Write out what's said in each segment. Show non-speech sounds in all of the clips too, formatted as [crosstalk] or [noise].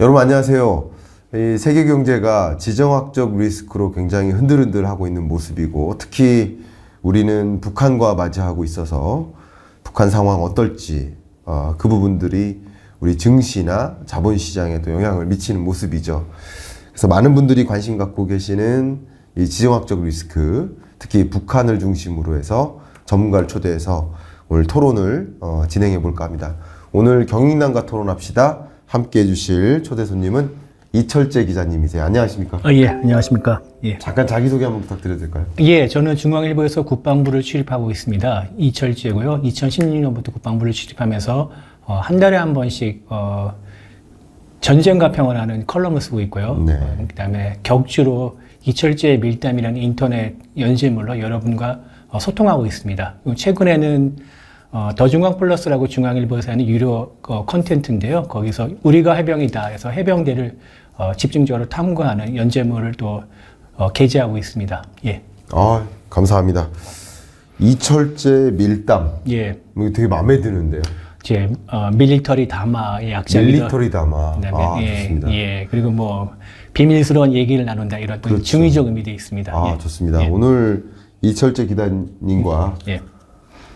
여러분 안녕하세요. 이 세계 경제가 지정학적 리스크로 굉장히 흔들흔들하고 있는 모습이고 특히 우리는 북한과 맞이하고 있어서 북한 상황 어떨지 어, 그 부분들이 우리 증시나 자본시장에도 영향을 미치는 모습이죠. 그래서 많은 분들이 관심 갖고 계시는 이 지정학적 리스크, 특히 북한을 중심으로 해서 전문가를 초대해서 오늘 토론을 어, 진행해 볼까 합니다. 오늘 경인남과 토론합시다. 함께 해주실 초대 손님은 이철재 기자님이세요. 안녕하십니까? 아, 예, 안녕하십니까. 예. 잠깐 자기소개 한번 부탁드려도 될까요? 예, 저는 중앙일보에서 국방부를 출입하고 있습니다. 이철재고요. 2016년부터 국방부를 출입하면서 어, 한 달에 한 번씩 어, 전쟁과 평을 하는 컬럼을 쓰고 있고요. 네. 어, 그다음에 격주로 이철재의 밀담이라는 인터넷 연재물로 여러분과 어, 소통하고 있습니다. 최근에는 어, 더중앙 플러스라고 중앙일보에서 하는 유료 어, 컨텐츠인데요. 거기서 우리가 해병이다 해서 해병대를 어, 집중적으로 탐구하는 연재물을 또 어, 게재하고 있습니다. 예, 아, 감사합니다. 이철재 밀담. 예, 뭐 이거 되게 마음에 드는데요. 제 어, 밀리터리 다마의 약자입니다. 밀리터리 담아. 그다음에 아, 예, 좋습니다. 예, 그리고 뭐 비밀스러운 얘기를 나눈다 이런 또 그렇죠. 중의적 의미도 있습니다. 아, 예. 좋습니다. 예. 오늘 이철재 기자님과 예,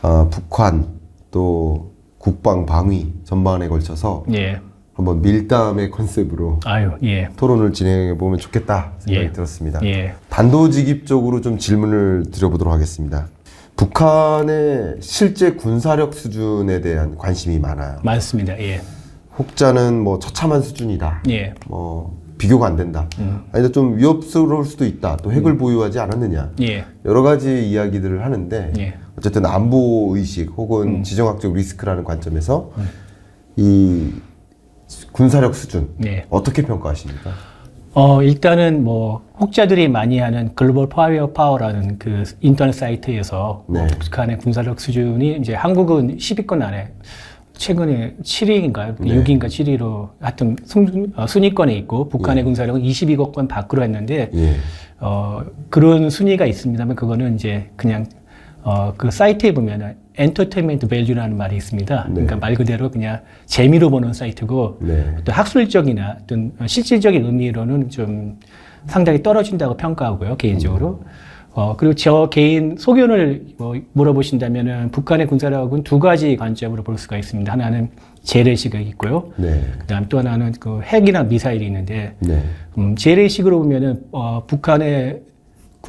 아, 북한 또 국방 방위 전반에 걸쳐서 예, 한번 밀담의 컨셉으로 아유, 예, 토론을 진행해 보면 좋겠다 생각이 예. 들었습니다. 예, 단도직입적으로 좀 질문을 드려보도록 하겠습니다. 북한의 실제 군사력 수준에 대한 관심이 많아요. 많습니다. 예, 혹자는 뭐 처참한 수준이다. 예, 뭐 비교가 안 된다. 음. 아니다 좀 위협스러울 수도 있다. 또 핵을 보유하지 않았느냐. 예, 여러 가지 이야기들을 하는데 예. 어쨌든 안보 의식 혹은 음. 지정학적 리스크라는 관점에서 이 군사력 수준 예. 어떻게 평가하십니까? 어, 일단은 뭐, 혹자들이 많이 하는 글로벌 파이어 파워라는 그 인터넷 사이트에서 뭐 네. 북한의 군사력 수준이 이제 한국은 10위권 안에 최근에 7위인가요? 네. 6위인가 7위로 하여튼 순, 어, 순위권에 있고 북한의 군사력은 22위권 밖으로 했는데 예. 어, 그런 순위가 있습니다만 그거는 이제 그냥 어, 그 사이트에 보면은 엔터테인먼트 밸류라는 말이 있습니다. 네. 그러니까 말 그대로 그냥 재미로 보는 사이트고 네. 또 학술적이나 어떤 실질적인 의미로는 좀 상당히 떨어진다고 평가하고요, 개인적으로. 어, 그리고 저 개인 소견을 뭐 물어보신다면은 북한의 군사력은 두 가지 관점으로 볼 수가 있습니다. 하나는 재래식이 있고요. 네. 그 다음 또 하나는 그 핵이나 미사일이 있는데, 네. 음, 재래식으로 보면은, 어, 북한의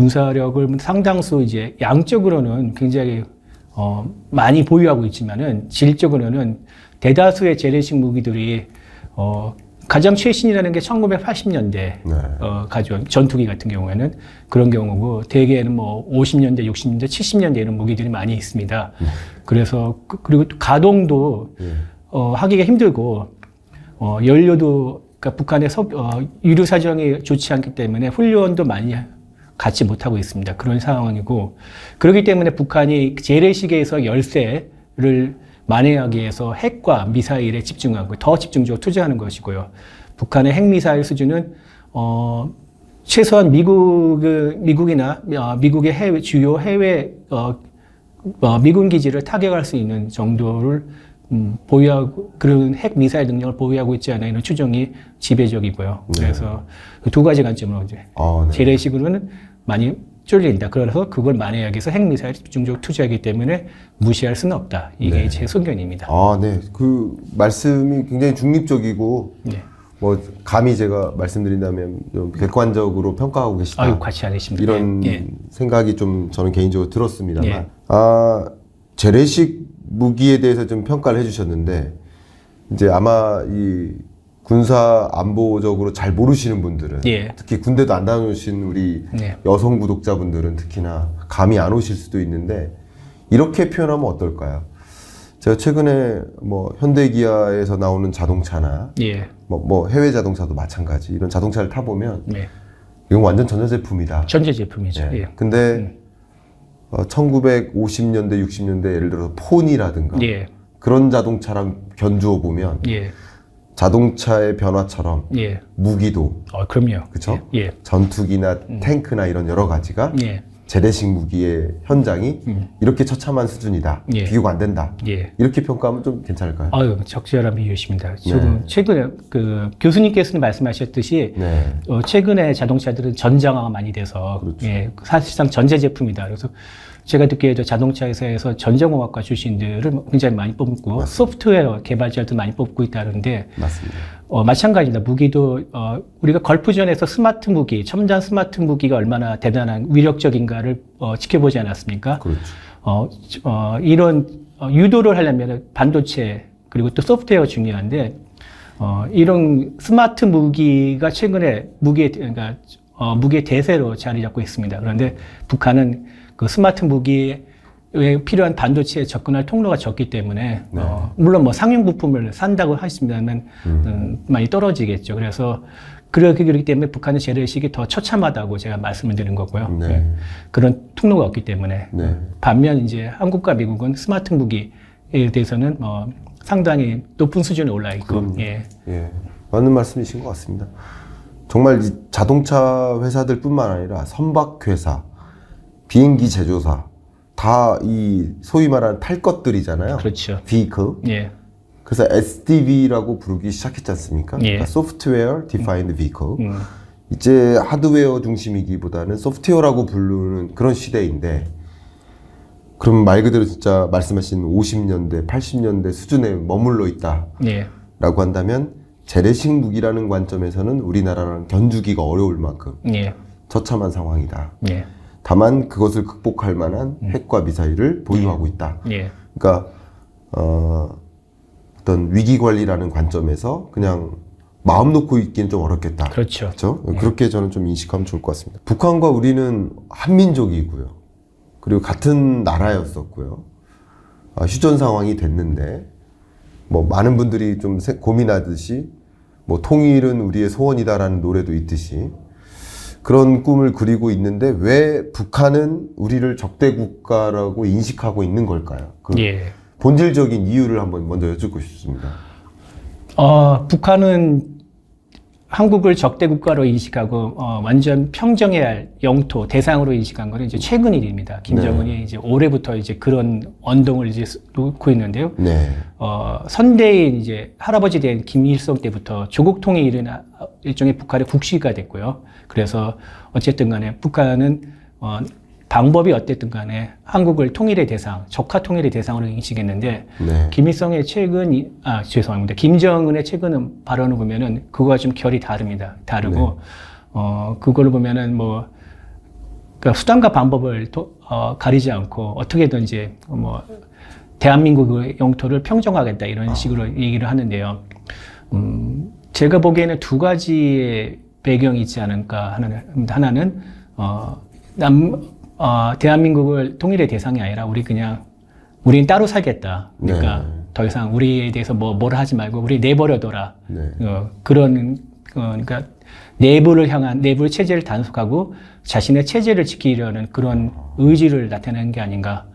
군사력을 상당수 이제 양적으로는 굉장히 어, 많이 보유하고 있지만은 질적으로는 대다수의 재래식 무기들이 어, 가장 최신이라는 게 1980년대 네. 어, 가져온 전투기 같은 경우에는 그런 경우고 대개는 뭐 50년대, 60년대, 70년대 이런 무기들이 많이 있습니다. 그래서 그- 그리고 또 가동도 예. 어, 하기가 힘들고 어, 연료도 그러니까 북한의 석, 어, 유류 사정이 좋지 않기 때문에 훈련도 많이 갖지 못하고 있습니다. 그런 상황이고 그렇기 때문에 북한이 재래식에서 열세를 만회하기 위해서 핵과 미사일에 집중하고 더 집중적으로 투자하는 것이고요. 북한의 핵미사일 수준은 어, 최소한 미국 미국이나 어, 미국의 해외 주요 해외 어, 어, 미군 기지를 타격할 수 있는 정도를 음, 보유하고 그런 핵 미사일 능력을 보유하고 있지 않아 이런 추정이 지배적이고요. 그래서 그두 가지 관점으로 이제 아, 네. 재래식으로는 많이 쫄린다. 그래서 그걸 만회하기 위해서 핵 미사일 집중적으로 투자하기 때문에 무시할 수는 없다. 이게 네. 제 소견입니다. 아, 네. 그 말씀이 굉장히 중립적이고 네. 뭐 감히 제가 말씀드린다면 좀 객관적으로 평가하고 계시다. 아유, 같이 하겠습니다. 이런 예. 생각이 좀 저는 개인적으로 들었습니다만 예. 아 재래식 무기에 대해서 좀 평가를 해주셨는데 이제 아마 이 군사 안보적으로 잘 모르시는 분들은 예. 특히 군대도 안 다녀오신 우리 네. 여성 구독자분들은 특히나 감이 안 오실 수도 있는데 이렇게 표현하면 어떨까요? 제가 최근에 뭐 현대기아에서 나오는 자동차나 예. 뭐, 뭐 해외 자동차도 마찬가지 이런 자동차를 타보면 네. 이건 완전 전자제품이다. 전제 제품이죠. 예. 예. 근데 어, 1950년대, 60년대 예를 들어서 폰이라든가 예. 그런 자동차랑 견주어 보면 예. 자동차의 변화처럼 예. 무기도 어, 그럼요. 그쵸? 예. 전투기나 탱크나 이런 여러 가지가 예. 재래식 무기의 현장이 이렇게 처참한 수준이다. 음. 예. 비교가 안 된다. 예. 이렇게 평가하면 좀 괜찮을까요? 아유, 적절한 비유십니다. 지금 네. 최근에 그 교수님께서는 말씀하셨듯이 네. 어, 최근에 자동차들은 전장화가 많이 돼서 그렇죠. 예, 사실상 전제 제품이다. 그래서 제가 듣기에도 자동차 회사에서 전자공학과 출신들을 굉장히 많이 뽑고 소프트웨어 개발자도 많이 뽑고 있다는데 맞습니다. 어, 마찬가지입니다. 무기도 어, 우리가 걸프전에서 스마트 무기, 첨단 스마트 무기가 얼마나 대단한 위력적인가를 어, 지켜보지 않았습니까? 그렇죠. 어, 어, 이런 어, 유도를 하려면 반도체 그리고 또 소프트웨어가 중요한데 어, 이런 스마트 무기가 최근에 무기의 그러니까 어, 무기의 대세로 자리 잡고 있습니다. 그런데 북한은 그 스마트 무기에 필요한 반도체에 접근할 통로가 적기 때문에 어, 물론 뭐 상용 부품을 산다고 하시면 음, 많이 떨어지겠죠. 그래서 그렇기 때문에 북한의 재래식이 더 처참하다고 제가 말씀을 드린 거고요. 네. 예. 그런 통로가 없기 때문에 네. 반면 이제 한국과 미국은 스마트 무기에 대해서는 어, 상당히 높은 수준에 올라 있고. 예, 예, 맞는 말씀이신 것 같습니다. 정말 이 자동차 회사들뿐만 아니라 선박 회사, 비행기 제조사 다 이 소위 말하는 탈 것들이잖아요. 그렇죠. vehicle. 예, 그래서 SDV라고 부르기 시작했지 않습니까? 예. 그러니까 Software Defined Vehicle. 음, 이제 하드웨어 중심이기보다는 소프트웨어라고 부르는 그런 시대인데, 그럼 말 그대로 진짜 말씀하신 50년대, 80년대 수준에 머물러 있다. 예, 라고 한다면 재래식 무기라는 관점에서는 우리나라랑 견주기가 어려울 만큼 예, 처참한 상황이다. 예, 다만 그것을 극복할 만한 핵과 미사일을 보유하고 있다. 예, 그러니까 어, 어떤 위기 관리라는 관점에서 그냥 마음 놓고 있기는 좀 어렵겠다. 그렇죠. 그렇죠? 그렇게 저는 좀 인식하면 좋을 것 같습니다. 북한과 우리는 한민족이고요. 그리고 같은 나라였었고요. 아, 휴전 상황이 됐는데 뭐 많은 분들이 좀 세- 고민하듯이 뭐 통일은 우리의 소원이다라는 노래도 있듯이 그런 꿈을 그리고 있는데 왜 북한은 우리를 적대 국가라고 인식하고 있는 걸까요? 그 예. 본질적인 이유를 한번 먼저 여쭙고 싶습니다. 어, 북한은 한국을 적대 국가로 인식하고 어, 완전 평정해야 할 영토 대상으로 인식한 거는 이제 최근 일입니다. 김정은이 이제 올해부터 이제 그런 언동을 이제 놓고 있는데요. 네. 어, 선대인 이제 할아버지 된 김일성 때부터 조국 통일은 아- 일종의 북한의 국시가 됐고요. 그래서 어쨌든 간에 북한은 어, 방법이 어쨌든 간에 한국을 통일의 대상, 적화 통일의 대상으로 인식했는데 네. 김일성의 최근, 이- 아, 죄송합니다. 김정은의 최근 발언을 보면은 그거와 좀 결이 다릅니다. 다르고, 어, 그걸 보면은 뭐, 그러니까 수단과 방법을 도- 어, 가리지 않고 어떻게든지 뭐, 대한민국의 영토를 평정하겠다 이런 식으로 얘기를 하는데요. 음, 제가 보기에는 두 가지의 배경이 있지 않을까 하는, 하나는, 어, 남, 어, 대한민국을 통일의 대상이 아니라 우리 그냥, 우리는 따로 살겠다. 그러니까 네. 더 이상 우리에 대해서 뭐, 뭐라 하지 말고 우리 내버려둬라. 네. 어, 그런, 어, 그러니까 내부를 향한, 내부의 체제를 단속하고 자신의 체제를 지키려는 그런 의지를 나타내는 게 아닌가.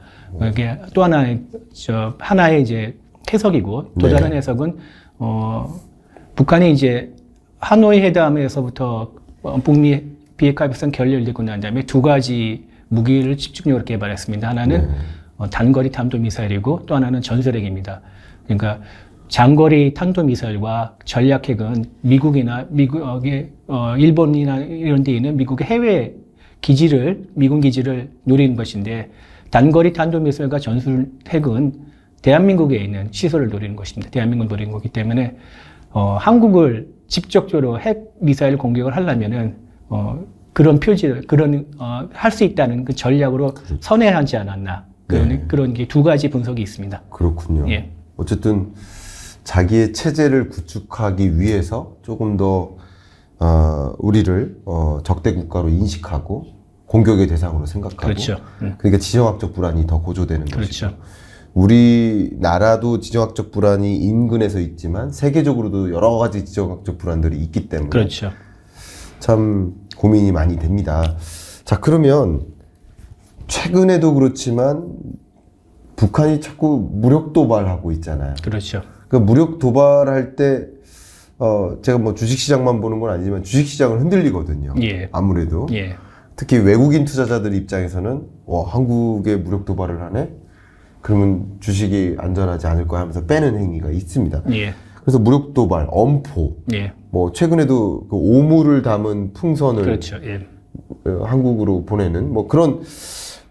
이게 또 하나의, 저, 하나의 이제 해석이고 또 네. 다른 해석은, 어, 북한이 이제 하노이 회담에서부터 어, 북미 비핵화 협상 결렬이 되고 난 다음에 두 가지 무기를 집중적으로 개발했습니다. 하나는 어, 단거리 탄도 미사일이고 또 하나는 전술핵입니다. 그러니까 장거리 탄도 미사일과 전략핵은 미국이나 미국의 어, 일본이나 이런 데 있는 미국의 해외 기지를 미군 기지를 노리는 것인데 단거리 탄도 미사일과 전술핵은 대한민국에 있는 시설을 노리는 것입니다. 대한민국을 노리는 거기 때문에 어, 한국을 직접적으로 핵 미사일 공격을 하려면은 어, 그런 표지를 그런 어, 할 수 있다는 그 전략으로 선회하지 않았나 그런 네. 그런 게 두 가지 분석이 있습니다. 그렇군요. 예. 어쨌든 자기의 체제를 구축하기 위해서 조금 더 어, 우리를 어, 적대 국가로 인식하고 공격의 대상으로 생각하고 그렇죠. 음. 그러니까 지정학적 불안이 더 고조되는 그렇죠. 것이죠. 우리나라도 지정학적 불안이 인근에서 있지만 세계적으로도 여러 가지 지정학적 불안들이 있기 때문에 그렇죠. 참 고민이 많이 됩니다. 자, 그러면 최근에도 그렇지만 북한이 자꾸 무력 도발하고 있잖아요. 그렇죠. 그 무력 도발할 때, 어, 제가 뭐 주식시장만 보는 건 아니지만 주식시장은 흔들리거든요. 예. 아무래도. 예. 특히 외국인 투자자들 입장에서는 와 한국에 무력 도발을 하네. 그러면 주식이 안전하지 않을 거야 하면서 빼는 행위가 있습니다. 예, 그래서 무력 도발, 엄포, 예, 뭐 최근에도 그 오물을 담은 풍선을 그렇죠. 예. 어, 한국으로 보내는 뭐 그런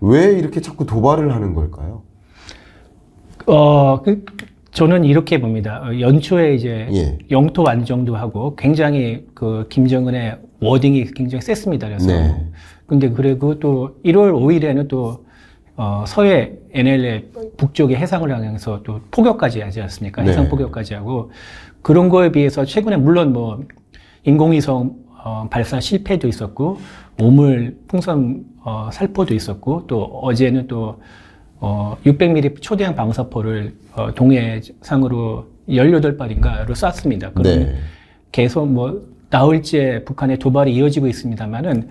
왜 이렇게 자꾸 도발을 하는 걸까요? 어, 그, 저는 이렇게 봅니다. 어, 연초에 이제 예. 영토 안정도 하고 굉장히 그 김정은의 워딩이 굉장히 셌습니다. 그래서 네. 근데 그리고 또 1월 5일에는 또 어, 서해 NLL 북쪽의 해상을 향해서 또 포격까지 하지 않습니까? 네. 해상 포격까지 하고 그런 거에 비해서 최근에 물론 뭐 인공위성 어, 발사 실패도 있었고 오물 풍선 어, 살포도 있었고 또 어제는 또 어, 600mm 초대형 방사포를 어, 동해상으로 18발인가로 쐈습니다. 그런 네. 계속 뭐 나흘째 북한의 도발이 이어지고 있습니다만은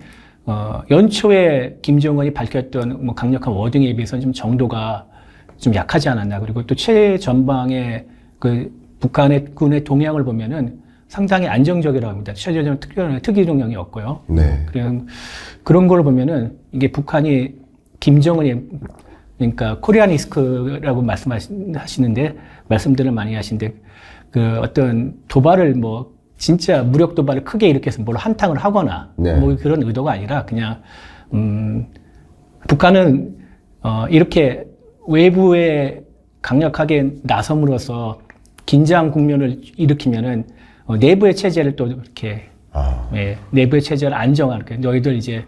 어, 연초에 김정은이 밝혔던 뭐 강력한 워딩에 비해서는 좀 정도가 좀 약하지 않았나 그리고 또 최전방의 그 북한의 군의 동향을 보면은 상당히 안정적이라고 합니다. 최전방 특별 특이 동향이 없고요. 네. 그런 그런 걸 보면은 이게 북한이 김정은이 그러니까 코리아니스크라고 말씀하시는데 말씀들을 많이 하시는데 그 어떤 도발을 뭐 진짜 무력 도발을 크게 일으켜서 뭘 한탕을 하거나 네. 뭐 그런 의도가 아니라 그냥 음 북한은 어 이렇게 외부에 강력하게 나섬으로써 긴장 국면을 일으키면은 어, 내부의 체제를 또 이렇게 아, 예, 내부의 체제를 안정하는 그 너희들 이제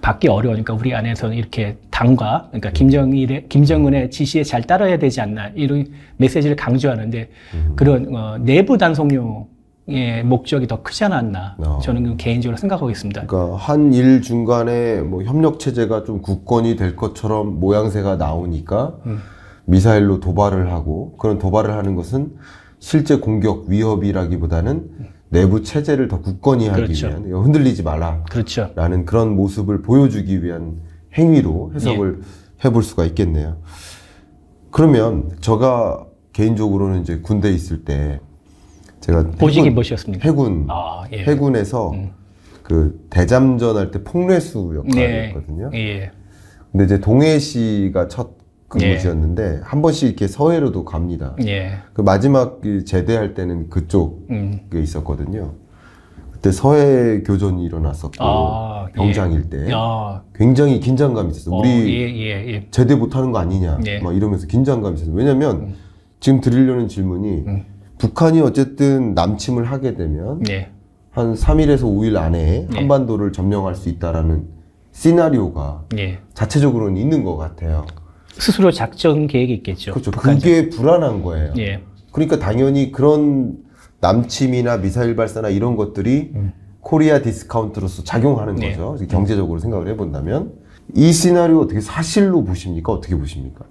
받기 어려우니까 우리 안에서는 이렇게 당과 그러니까 김정일의 김정은의 지시에 잘 따라야 되지 않나 이런 메시지를 강조하는데 그런 어, 내부 단속용 의 목적이 더 크지 않았나 어. 저는 그 개인적으로 생각하고 있습니다. 그러니까 한일 중간에 뭐 협력 체제가 좀 굳건히 될 것처럼 모양새가 나오니까 음. 미사일로 도발을 하고 그런 도발을 하는 것은 실제 공격 위협이라기보다는 내부 체제를 더 굳건히 하기 그렇죠. 위한 흔들리지 마라. 그렇죠. 라는 그런 모습을 보여주기 위한 행위로 해석을 예. 해볼 수가 있겠네요. 그러면 제가 개인적으로는 이제 군대 에 있을 때 제가 보직이 해군- 뭐셨습니까? 해군 아, 예. 해군에서 그 대잠전 할 때 폭래수 네. 역할이었거든요. 예. 근데 이제 동해시가 첫 근무지였는데 한 번씩 이렇게 서해로도 갑니다. 예. 그 마지막 그 제대할 때는 그쪽에 음. 있었거든요. 그때 서해 교전이 일어났었고 아, 예. 병장일 때 야. 굉장히 긴장감이 있었어요. 어, 우리 예, 예, 예. 제대 못하는 거 아니냐, 예. 막 이러면서 긴장감이 있었어요. 왜냐하면 지금 드리려는 질문이 음. 북한이 어쨌든 남침을 하게 되면 예. 한 3일에서 5일 안에 네. 한반도를 점령할 수 있다라는 시나리오가 예. 자체적으로는 있는 것 같아요. 스스로 작전 계획이 있겠죠. 그렇죠. 북한 그게 불안한 거예요. 예. 그러니까 당연히 그런 남침이나 미사일 발사나 이런 것들이 코리아 디스카운트로서 작용하는 음. 네. 거죠. 경제적으로 생각을 해본다면 이 시나리오 어떻게 사실로 보십니까? 어떻게 보십니까?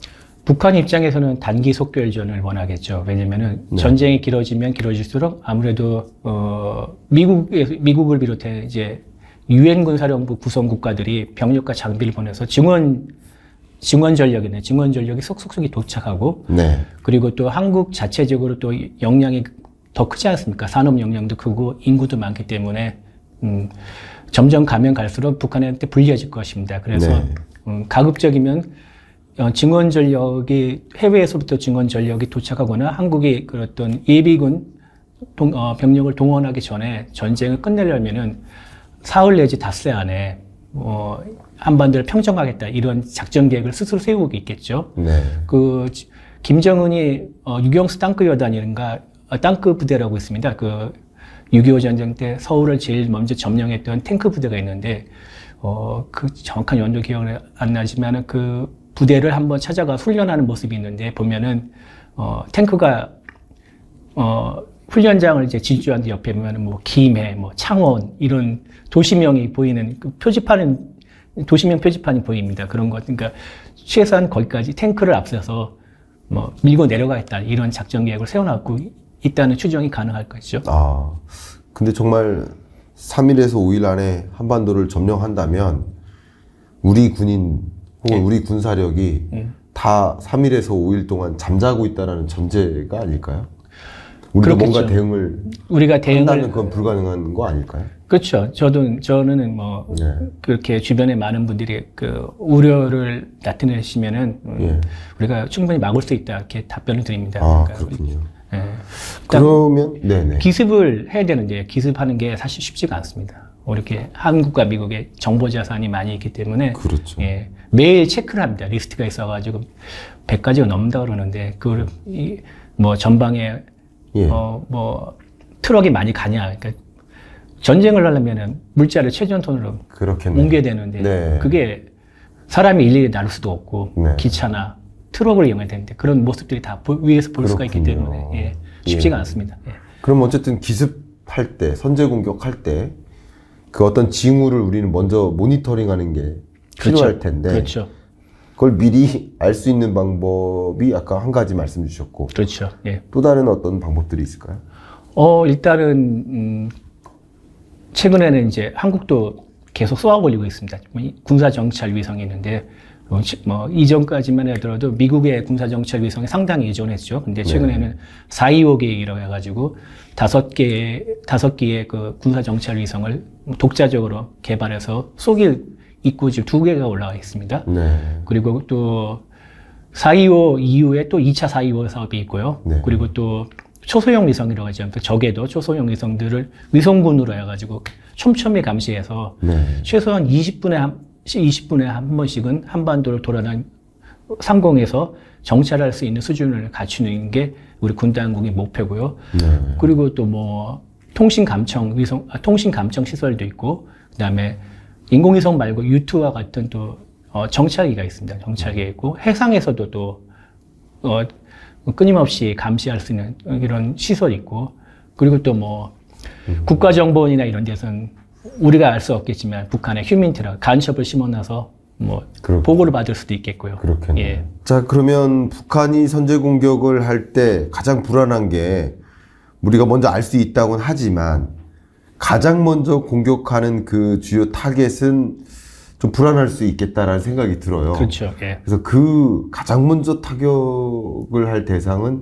북한 입장에서는 단기 속결전을 원하겠죠. 왜냐면은 네. 전쟁이 길어지면 길어질수록 아무래도 어 미국에 미국을 비롯해 이제 유엔 군사령부 구성 국가들이 병력과 장비를 보내서 증원 증원 전력이네. 증원 전력이 속속속이 도착하고 네. 그리고 또 한국 자체적으로 또 역량이 더 크지 않습니까? 산업 역량도 크고 인구도 많기 때문에 음, 점점 가면 갈수록 북한한테 불리해질 것입니다. 그래서 네. 음, 가급적이면 어, 증원 전력이 해외에서부터 증원 전력이 도착하거나 한국이 그 어떤 예비군 동, 어, 병력을 동원하기 전에 전쟁을 끝내려면은 사흘 내지 닷새 안에 어, 한반도를 평정하겠다 이런 작전 계획을 스스로 세우고 있겠죠. 네. 그 지- 김정은이 어, 유경수 땅크 여단이른가 어, 땅크 부대라고 있습니다. 그 6.25 전쟁 때 서울을 제일 먼저 점령했던 탱크 부대가 있는데 어, 그 정확한 연도 기억은 안 나지만 그 부대를 한번 찾아가 훈련하는 모습이 있는데 보면은 어, 탱크가 어, 훈련장을 이제 질주하는 옆에 보면은 뭐 김해, 뭐 창원 이런 도시명이 보이는 그 표지판은 도시명 표지판이 보입니다. 그런 것, 그러니까 최소한 거기까지 탱크를 앞서서 뭐 밀고 내려가겠다 이런 작전 계획을 세워놨고 있다는 추정이 가능할 것이죠. 아, 근데 정말 3일에서 5일 안에 한반도를 점령한다면 우리 군인 혹은 네. 우리 군사력이 음. 다 3일에서 5일 동안 잠자고 있다라는 전제가 아닐까요? 우리가 그렇겠죠. 뭔가 대응을 우리가 대응을 한다면 그건 불가능한 거 아닐까요? 그렇죠. 저도 저는 뭐 네. 그렇게 주변에 많은 분들이 그 우려를 나타내시면은 음, 예. 우리가 충분히 막을 수 있다 이렇게 답변을 드립니다. 아 그러니까 그렇군요. 예. 그러면 네네. 기습을 해야 되는데 기습하는 게 사실 쉽지가 않습니다. 이렇게 한국과 미국의 정보 자산이 많이 있기 때문에 그렇죠. 예, 매일 체크를 합니다. 리스트가 있어가지고 100가지가 넘는다 그러는데 그걸 이, 뭐 전방에 예. 어, 뭐 트럭이 많이 가냐. 그러니까 전쟁을 하려면은 물자를 최전선으로. 옮겨야 되는데 네. 그게 사람이 일일이 나눌 수도 없고 네. 기차나 트럭을 이용해야 되는데 그런 모습들이 다 보- 위에서 볼 수가 있기 그렇군요. 때문에 예, 쉽지가 예. 않습니다. 예. 그럼 어쨌든 기습할 때, 선제 공격할 때, 그 어떤 징후를 우리는 먼저 모니터링하는 게 필요할 텐데, 그렇죠. 그걸 미리 알 수 있는 방법이 아까 한 가지 말씀 주셨고, 그렇죠. 예. 또 다른 어떤 방법들이 있을까요? 어, 일단은, 음, 최근에는 이제 한국도 계속 쏘아 올리고 있습니다. 이 군사정찰 위성이 있는데, 어, 시- 뭐, 이전까지만 하더라도 미국의 군사정찰 위성에 상당히 의존했죠. 근데 최근에는 425 계획이라고 해가지고, 다섯 개, 다섯 개의 그 군사정찰 위성을 독자적으로 개발해서 쏘길 입구 지금 두 개가 올라와 있습니다. 네. 그리고 또 425 이후에 또 2차 425 사업이 있고요. 네. 그리고 또 초소형 위성이라고 하죠. 그 적에도 초소형 위성들을 위성군으로 해가지고 촘촘히 감시해서 네. 최소한 20분에 한 20분에 한 번씩은 한반도를 돌아다니 상공에서 정찰할 수 있는 수준을 갖추는 게 우리 군 당국의 목표고요. 네. 그리고 또 뭐 통신 감청 위성 아, 통신 감청 시설도 있고 그 다음에 인공위성 말고 유투와 같은 또 어, 정찰기가 있습니다. 정찰기 있고 해상에서도 또 어, 끊임없이 감시할 수 있는 이런 시설이 있고 그리고 또 뭐 국가정보원이나 이런 데서는 우리가 알 수 없겠지만 북한의 휴민트라 간첩을 심어놔서 뭐 그렇- 보고를 받을 수도 있겠고요. 그렇겠네요. 예. 자, 그러면 북한이 선제 공격을 할 때 가장 불안한 게 우리가 먼저 알 수 있다고는 하지만 가장 먼저 공격하는 그 주요 타겟은 좀 불안할 수 있겠다라는 생각이 들어요. 그렇죠. 예. 그래서 그 가장 먼저 타격을 할 대상은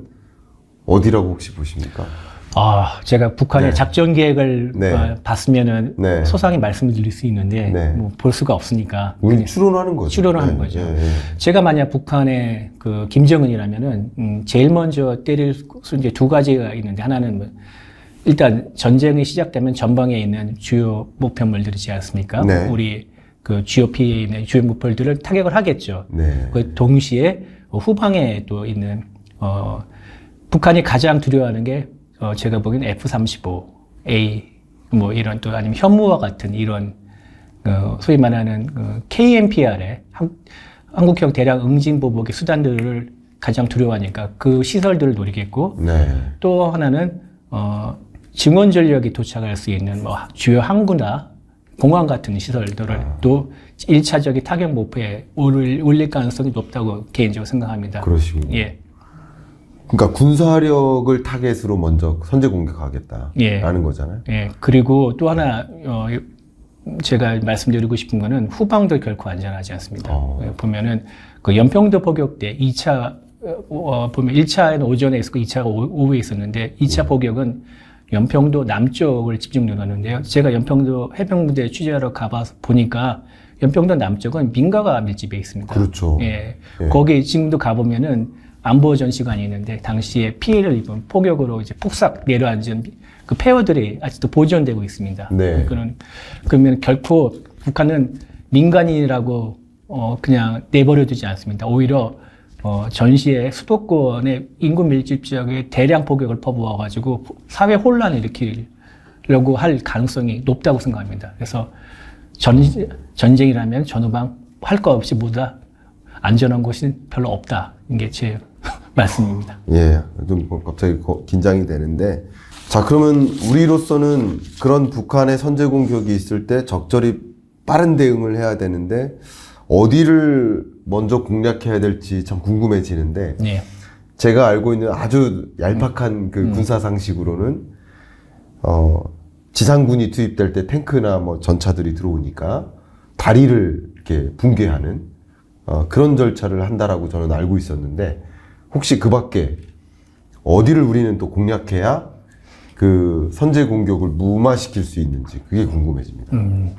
어디라고 혹시 보십니까? 아, 제가 북한의 네. 작전 계획을 네. 어, 봤으면은 네. 소상히 말씀을 드릴 수 있는데 네. 뭐볼 수가 없으니까 우리 추론하는 거죠. 추론하는 네, 거죠. 네, 네. 제가 만약 북한의 그 김정은이라면은 음, 제일 먼저 때릴 수 이제 두 가지가 있는데 하나는 뭐 일단 전쟁이 시작되면 전방에 있는 주요 목표물들이지 않습니까? 네. 우리 그 GOP에 있는 주요 목표들을 타격을 하겠죠. 네. 그 동시에 후방에 또 있는 어 북한이 가장 두려워하는 게 어, 제가 보기엔 F-35A 뭐 이런 또 아니면 현무와 같은 이런 어, 소위 말하는 그 KMPR의 한, 한국형 대량 응징 보복의 수단들을 가장 두려워하니까 그 시설들을 노리겠고 네. 또 하나는 어, 증원 전력이 도착할 수 있는 뭐 주요 항구나 공항 같은 시설들을 또 1차적인 타격 목표에 올릴, 올릴 가능성이 높다고 개인적으로 생각합니다. 그러시군요. 예. 그러니까 군사력을 타겟으로 먼저 선제 공격하겠다라는 예. 거잖아요. 예. 그리고 또 하나 어, 제가 말씀드리고 싶은 거는 후방도 결코 안전하지 않습니다. 어. 예, 보면은 그 연평도 포격 때 2차 어, 보면 1차에는 오전에 있었고 2차가 오후에 있었는데 2차 포격은 연평도 남쪽을 집중 누르는데요. 제가 연평도 해병부대 취재하러 가봐 보니까 연평도 남쪽은 민가가 밀집해 있습니다. 그렇죠. 예. 예. 거기 지금도 가보면은 안보 전시관이 있는데 당시에 피해를 입은 포격으로 이제 폭삭 내려앉은 그 폐허들이 아직도 보존되고 있습니다. 네. 그런 그러면 결코 북한은 민간인이라고 어 그냥 내버려두지 않습니다. 오히려 어 전시에 수도권의 인구 밀집 지역에 대량 포격을 퍼부어 가지고 사회 혼란을 일으키려고 할 가능성이 높다고 생각합니다. 그래서 전 전쟁이라면 전후방 할 거 없이 보다 안전한 곳이 별로 없다. 이게 제 [laughs] 말씀입니다. 예, 좀 갑자기 거- 긴장이 되는데, 자 그러면 우리로서는 그런 북한의 선제 공격이 있을 때 적절히 빠른 대응을 해야 되는데 어디를 먼저 공략해야 될지 참 궁금해지는데 네. 제가 알고 있는 아주 얄팍한 그 군사 상식으로는 어 지상군이 투입될 때 탱크나 뭐 전차들이 들어오니까 다리를 이렇게 붕괴하는 어, 그런 절차를 한다라고 저는 알고 있었는데 혹시 그 밖에 어디를 우리는 또 공략해야 그 선제 공격을 무마시킬 수 있는지 그게 궁금해집니다. 음,